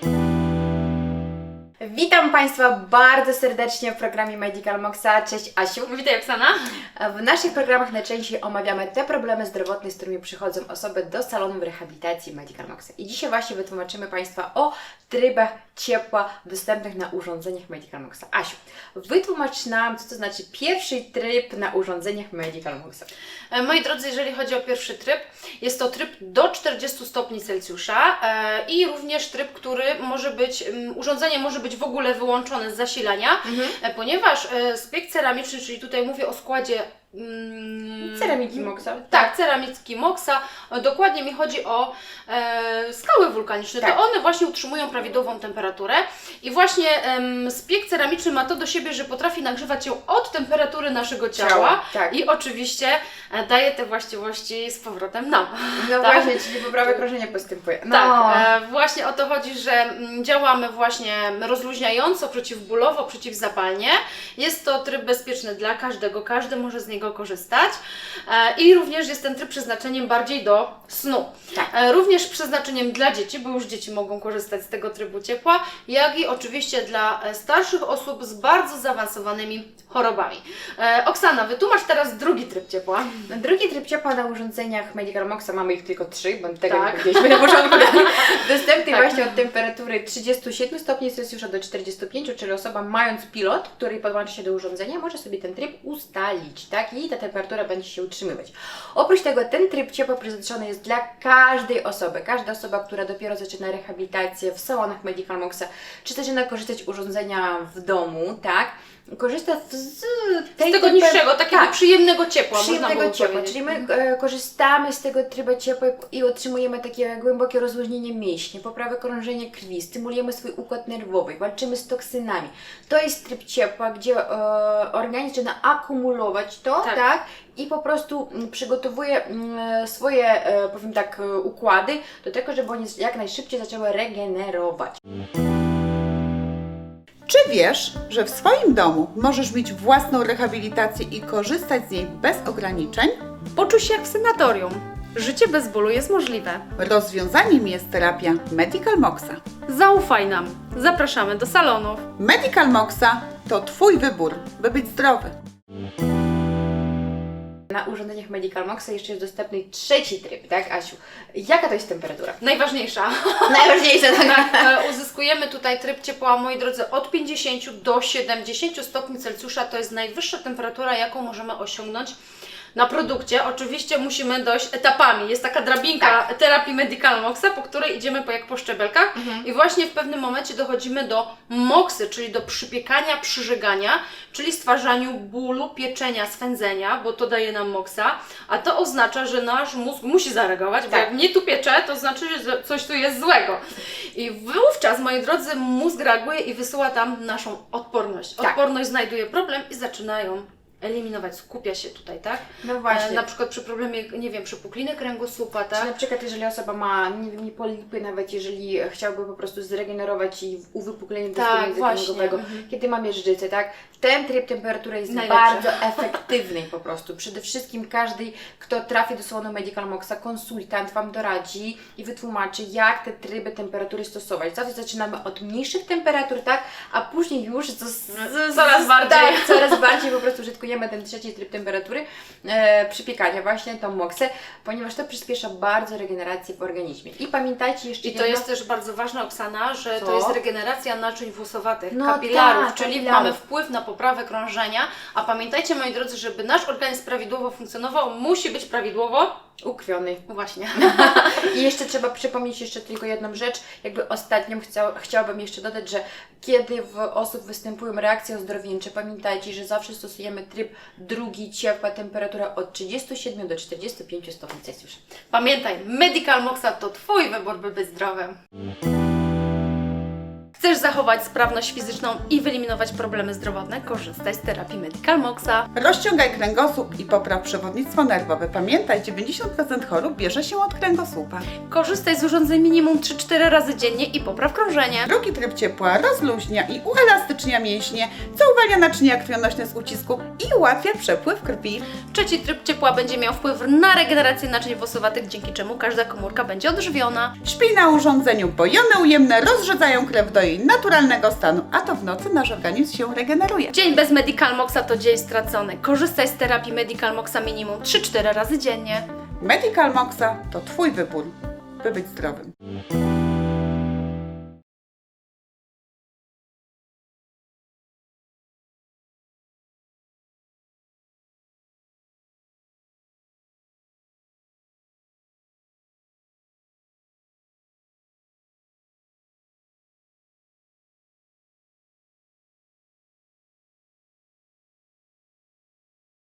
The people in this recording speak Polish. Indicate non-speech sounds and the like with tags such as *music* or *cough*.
Thank you. Witam Państwa bardzo serdecznie w programie Medical Moxa. Cześć Asiu. Witaj Oksana. W naszych programach najczęściej omawiamy te problemy zdrowotne, z którymi przychodzą osoby do salonu rehabilitacji Medical Moxa. I dzisiaj właśnie wytłumaczymy Państwa o trybach ciepła dostępnych na urządzeniach Medical Moxa. Asiu, wytłumacz nam, co to znaczy pierwszy tryb na urządzeniach Medical Moxa. E, Moi drodzy, jeżeli chodzi o pierwszy tryb, jest to tryb do 40 stopni Celsjusza e, i również tryb, który może być, mm, urządzenie może być w ogóle wyłączone z zasilania, e, ponieważ e, spiek ceramiczny, czyli tutaj mówię o składzie mm, Ceramiki Moxa. Tak, ceramiki Moxa. E, Dokładnie mi chodzi o e, skały wulkaniczne. Tak. To one właśnie utrzymują prawidłową temperaturę i właśnie em, spiek ceramiczny ma to do siebie, że potrafi nagrzewać ją od temperatury naszego ciała, Ciała, tak. i oczywiście e, daje te właściwości z powrotem nam. No Tak. właśnie, czyli poprawę krążenia postępuje. No. Tak, e, właśnie o to chodzi, że działamy właśnie rozluźniająco, przeciwbólowo, przeciwzapalnie. Jest to tryb bezpieczny dla każdego, każdy może z niego korzystać e, i również jest ten tryb przeznaczeniem bardziej do snu. Tak. E, również przeznaczeniem dla dzieci, bo już dzieci mogą korzystać z tego trybu ciepła, jak i oczywiście dla e, starszych osób z bardzo zaawansowanymi chorobami. Oksana, wytłumacz teraz drugi tryb ciepła. Drugi tryb ciepła na urządzeniach Medical Moxa mamy ich tylko trzy, bo tego Tak. nie powiedzieliśmy na początku. *laughs* Dostępny Tak. właśnie od temperatury 37 stopni Celsjusza do 45, czyli osoba mając pilot, który podłączy się do urządzenia, może sobie ten tryb ustalić, tak? I ta temperatura będzie się utrzymywać. Oprócz tego ten tryb ciepła przeznaczony jest dla każdej osoby. Każda osoba, która dopiero zaczyna rehabilitację w salonach Medical Moxa, czy zaczyna korzystać urządzenia w domu, tak? Korzysta z, tej Z tego temper- niższego, takiego tak, przyjemnego ciepła, przyjemnego ciepła, czyli my e, korzystamy z tego trybu ciepła i otrzymujemy takie głębokie rozluźnienie mięśni, poprawę krążenia krwi, stymulujemy swój układ nerwowy, walczymy z toksynami. To jest tryb ciepła, gdzie e, organizm zaczyna akumulować to, tak, Tak. i po prostu mm, przygotowuje mm, swoje, e, powiem tak, e, układy do tego, żeby one jak najszybciej zaczęły regenerować. Czy wiesz, że w swoim domu możesz mieć własną rehabilitację i korzystać z niej bez ograniczeń? Poczuj się jak w senatorium. Życie bez bólu jest możliwe. Rozwiązaniem jest terapia Medical Moxa. Zaufaj nam. Zapraszamy do salonów. Medical Moxa to Twój wybór, by być zdrowy. Na urządzeniach Medical Moxa jeszcze jest dostępny trzeci tryb, tak Asiu? Jaka to jest temperatura? Najważniejsza. *laughs* Najważniejsze, tak? Tak, e, uzyskujemy tutaj tryb ciepła, moi drodzy, od 50 do 70 stopni Celsjusza. To jest najwyższa temperatura, jaką możemy osiągnąć na produkcie. Oczywiście musimy dojść etapami. Jest taka drabinka terapii Medical Moxa, po której idziemy po, jak po szczebelkach i właśnie w pewnym momencie dochodzimy do moksy, czyli do przypiekania, przyżegania, czyli stwarzaniu bólu, pieczenia, swędzenia, bo to daje nam moksa, a to oznacza, że nasz mózg musi zareagować, bo Tak. jak mnie tu piecze, to znaczy, że coś tu jest złego. I wówczas, moi drodzy, mózg reaguje i wysyła tam naszą odporność. Tak. Odporność znajduje problem i zaczyna ją eliminować, skupia się tutaj, tak? No właśnie. E, na przykład przy problemie, nie wiem, przypukliny kręgosłupa, Czy tak? na przykład, jeżeli osoba ma, nie wiem, nie polipy, nawet jeżeli chciałby po prostu zregenerować i uwypuklenie Tak, międzykręgowego, Mhm. kiedy ma mierzycę, tak? Ten tryb temperatury jest Najlepszy. bardzo *laughs* efektywny po prostu. Przede wszystkim każdy, kto trafi do salonu Medical Moxa, konsultant Wam doradzi i wytłumaczy, jak te tryby temperatury stosować. Zawsze zaczynamy od mniejszych temperatur, tak? A później już z, z, z, Coraz bardziej. Tak, coraz bardziej po prostu użytkujemy ten trzeci tryb temperatury e, przypiekania, właśnie tą moksę, ponieważ to przyspiesza bardzo regenerację w organizmie. I pamiętajcie jeszcze I to jedno- jest też bardzo ważne, Oksana, że Co? to jest regeneracja naczyń włosowatych, No kapilarów, tak, czyli kapilarów. mamy wpływ na poprawę krążenia. A pamiętajcie, moi drodzy, żeby nasz organizm prawidłowo funkcjonował, musi być prawidłowo ukrwiony. właśnie. I jeszcze trzeba przypomnieć jeszcze tylko jedną rzecz, jakby ostatnią chciał, chciałabym jeszcze dodać, że kiedy w osób występują reakcje ozdrowieńcze, pamiętajcie, że zawsze stosujemy tryb drugi, ciepła temperatura od 37 do 45 stopni Celsjusza. Pamiętaj, Medical Moxa to Twój wybór, by być zdrowym. Chcesz zachować sprawność fizyczną i wyeliminować problemy zdrowotne, korzystaj z terapii Medical Moxa. Rozciągaj kręgosłup i popraw przewodnictwo nerwowe. Pamiętaj, 90% chorób bierze się od kręgosłupa. Korzystaj z urządzeń minimum 3-4 razy dziennie i popraw krążenie. Drugi tryb ciepła rozluźnia i uelastycznia mięśnie, co uwalnia naczynia krwionośne z ucisku i ułatwia przepływ krwi. Trzeci tryb ciepła będzie miał wpływ na regenerację naczyń włosowatych, dzięki czemu każda komórka będzie odżywiona. Śpi na urządzeniu, bo jony ujemne rozrzedzają krew do jej naturalnego stanu, a to w nocy nasz organizm się regeneruje. Dzień bez Medical Moxa to dzień stracony. Korzystaj z terapii Medical Moxa minimum 3-4 razy dziennie. Medical Moxa to Twój wybór, by być zdrowym.